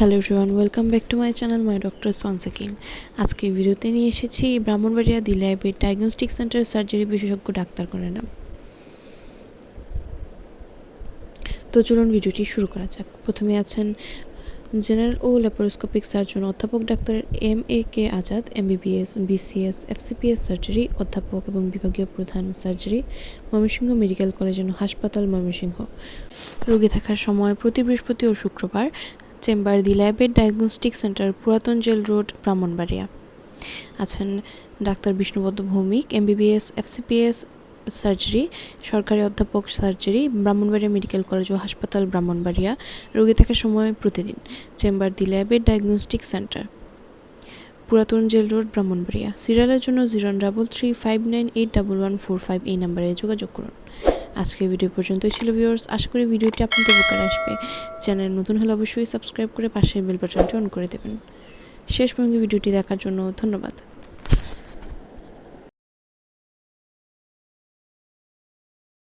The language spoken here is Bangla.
Hello everyone welcome back to my channel my doctor once again আজকে ভিডিওতে নিয়ে এসেছি ব্রাহ্মণবাড়িয়া দি ল্যাবের ডায়াগনস্টিক সেন্টার সার্জারি বিশেষজ্ঞ ডাক্তার করে নাম। তো চলুন ভিডিওটি শুরু করা যাক। প্রথমে আছেন জেনারেল ও ল্যাপারোস্কোপিক সার্জন অধ্যাপক doctor M A K Azad MBBS BCS FCPS surgery অধ্যাপক এবং বিভাগীয় প্রধান সার্জারি ময়মনসিংহ মেডিকেল কলেজ হাসপাতাল ময়মনসিংহ। রোগী থাকার সময় প্রতি বৃহস্পতি ও শুক্রবার চেম্বার দি ল্যাবের ডায়াগনস্টিক সেন্টার, পুরাতন জেল রোড, ব্রাহ্মণবাড়িয়া। আছেন doctor Bishnupada Bhowmik, MBBS, FCPS surgery, সরকারি অধ্যাপক সার্জারি, ব্রাহ্মণবাড়িয়া মেডিকেল কলেজ ও হাসপাতাল ব্রাহ্মণবাড়িয়া, রোগী থাকার সময় প্রতিদিন চেম্বার দি ল্যাবের ডায়াগনস্টিক সেন্টার। পুরাতন জেল রোড, ব্রাহ্মণবাড়িয়া। সিরিয়ালের জন্য zero double three five nine eight double one four five এই নাম্বারে যোগাযোগ করুন। আজকের ভিডিও পর্যন্তই ছিল ভিউয়ার্স আশা করি ভিডিওটি আপনাদের উপকার আসবে। চ্যানেল নতুন হলে অবশ্যই সাবস্ক্রাইব করে পাশের বেল বাটনটি অন করে দেবেন। শেষ পর্যন্ত ভিডিওটি দেখার জন্য ধন্যবাদ।